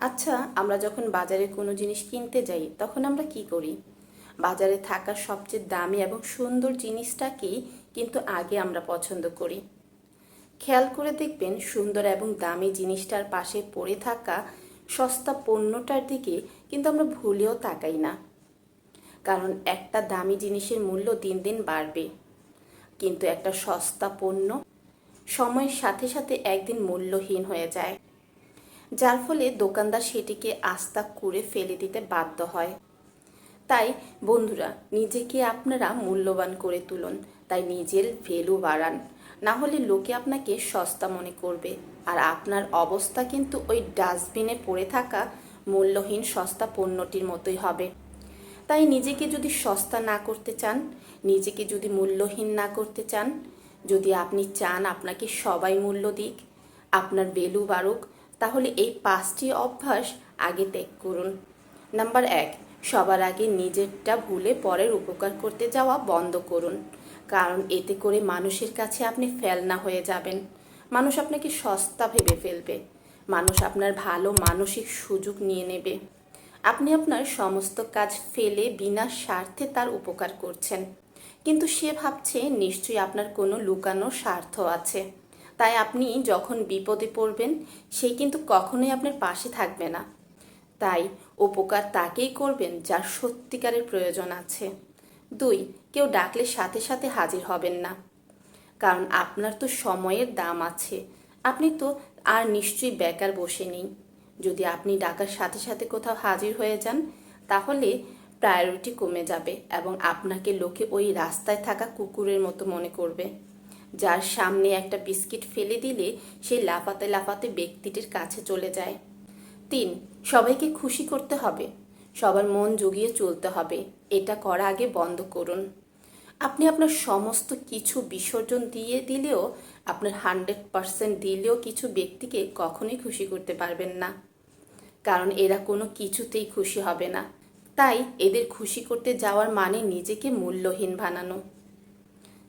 আচ্ছা আমরা যখন বাজারে কোনো জিনিস কিনতে যাই, তখন আমরা কি করি? বাজারে থাকা সবচেয়ে দামি এবং সুন্দর জিনিসটাকেই কিন্তু আগে আমরা পছন্দ করি। খেয়াল করে দেখবেন, সুন্দর এবং দামি জিনিসটার পাশে পড়ে থাকা সস্তা পণ্যটার দিকে কিন্তু আমরা ভুলেও তাকাই না। কারণ একটা দামি জিনিসের মূল্য দিন দিন বাড়বে। কিন্তু একটা সস্তা পণ্য সময়ের সাথে সাথে একদিন মূল্যহীন হয়ে যায়। যার ফলে দোকানদার সেটিকে আস্তা করে ফেলে দিতে বাধ্য হয়। তাই, বন্ধুরা, নিজেকে আপনারা মূল্যবান করে তুলুন, তাই নিজের ভ্যালু বাড়ান। না হলে লোকে আপনাকে সস্তা মনে করবে। আর আপনার অবস্থা কিন্তু ওই ডাস্টবিনে পড়ে থাকা মূল্যহীন সস্তা পণ্যটির মতোই হবে। তাই নিজেকে যদি সস্তা না করতে চান, নিজেকে যদি মূল্যহীন না করতে চান, যদি আপনি চান আপনাকে সবাই মূল্য দিক, আপনার বেলু বাড়ুক তাহলে এই পাঁচটি অভ্যাস আগে ত্যাগ করুন। নাম্বার এক, সবার আগে নিজেরটা ভুলে পরের উপকার করতে যাওয়া বন্ধ করুন। কারণ এতে করে মানুষের কাছে আপনি ফেলনা হয়ে যাবেন। মানুষ আপনাকে সস্তা ভেবে ফেলবে। মানুষ আপনার ভালো মানসিক সুযোগ নিয়ে নেবে। আপনি আপনার সমস্ত কাজ ফেলে বিনা স্বার্থে তার উপকার করছেন। কিন্তু সে ভাবছে, নিশ্চয়ই আপনার কোনো লুকানো স্বার্থ আছে। তাই আপনি যখন বিপদে পড়বেন সে কিন্তু কখনোই আপনার পাশে থাকবে না। তাই উপকার তাকেই করবেন যার সত্যিকারের প্রয়োজন আছে। দুই, কেউ ডাকলে সাথে সাথে হাজির হবেন না। কারণ আপনার তো সময়ের দাম আছে। আপনি তো আর নিশ্চয়ই বেকার বসে নেই। যদি আপনি ডাকার সাথে সাথে কোথাও হাজির হয়ে যান, তাহলে প্রায়োরিটি কমে যাবে এবং আপনাকে লোকে ওই রাস্তায় থাকা কুকুরের মতো মনে করবে। যার সামনে একটা বিস্কিট ফেলে দিলে সেই লাফাতে লাফাতে ব্যক্তিটির কাছে চলে যায়। তিন, সবাইকে খুশি করতে হবে। সবার মন জুগিয়ে চলতে হবে। এটা করা আগে বন্ধ করুন। আপনি আপনার সমস্ত কিছু বিসর্জন দিয়ে দিলেও, আপনার হান্ড্রেড পারসেন্ট দিলেও কিছু ব্যক্তিকে কখনোই খুশি করতে পারবেন না। কারণ এরা কোনো কিছুতেই খুশি হবে না। তাই এদের খুশি করতে যাওয়ার মানে নিজেকে মূল্যহীন বানানো।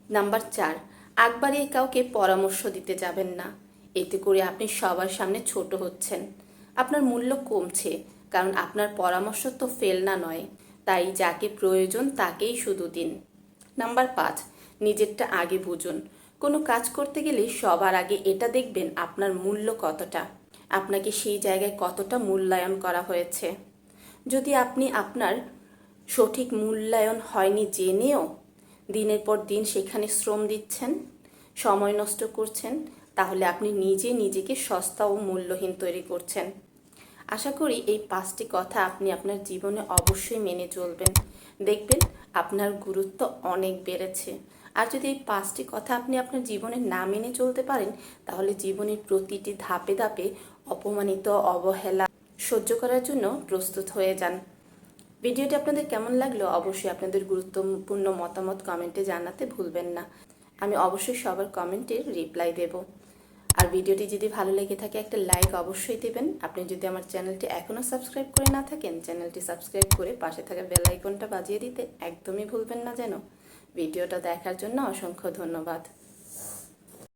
নাম্বার চার একবারে কাউকে পরামর্শ দিতে যাবেন না। এতে করে আপনি সবার সামনে ছোট হচ্ছেন। আপনার মূল্য কমছে, কারণ আপনার পরামর্শ তো ফেলনা নয়। তাই যাকে প্রয়োজন তাকেই শুধু দিন। নাম্বার পাঁচ, নিজেরটা আগে বুঝুন। কোনো কাজ করতে গেলে সবার আগে এটা দেখবেন আপনার মূল্য কতটা। আপনাকে সেই জায়গায় কতটা মূল্যায়ন করা হয়েছে। যদি আপনি আপনার সঠিক মূল্যায়ন হয়নি জেনেও দিনের পর দিন সেখানে শ্রম দিচ্ছেন, সময় নষ্ট করছেন, তাহলে আপনি নিজে নিজেকে সস্তা ও মূল্যহীন তৈরি করছেন। আশা করি এই পাঁচটি কথা আপনি আপনার জীবনে অবশ্যই মেনে চলবেন। দেখবেন আপনার গুরুত্ব অনেক বেড়েছে। আর যদি এই পাঁচটি কথা আপনি আপনার জীবনে না মেনে চলতে পারেন, তাহলে জীবনের প্রতিটি ধাপে ধাপে অপমানিত, অবহেলা সহ্য করার জন্য প্রস্তুত হয়ে যান। ভিডিওটি আপনাদের কেমন লাগল অবশ্যই আপনাদের গুরুত্বপূর্ণ মতামত কমেন্টে জানাতে ভুলবেন না। আমি অবশ্যই সবার কমেন্টের রিপ্লাই দেব। আর ভিডিওটি যদি ভালো লেগে থাকে একটা লাইক অবশ্যই দেবেন। আপনি যদি আমার চ্যানেলটি এখনও সাবস্ক্রাইব করে না থাকেন চ্যানেলটি সাবস্ক্রাইব করে পাশে থাকা বেল আইকনটা বাজিয়ে দিতে একদমই ভুলবেন না যেন। ভিডিওটা দেখার জন্য অসংখ্য ধন্যবাদ।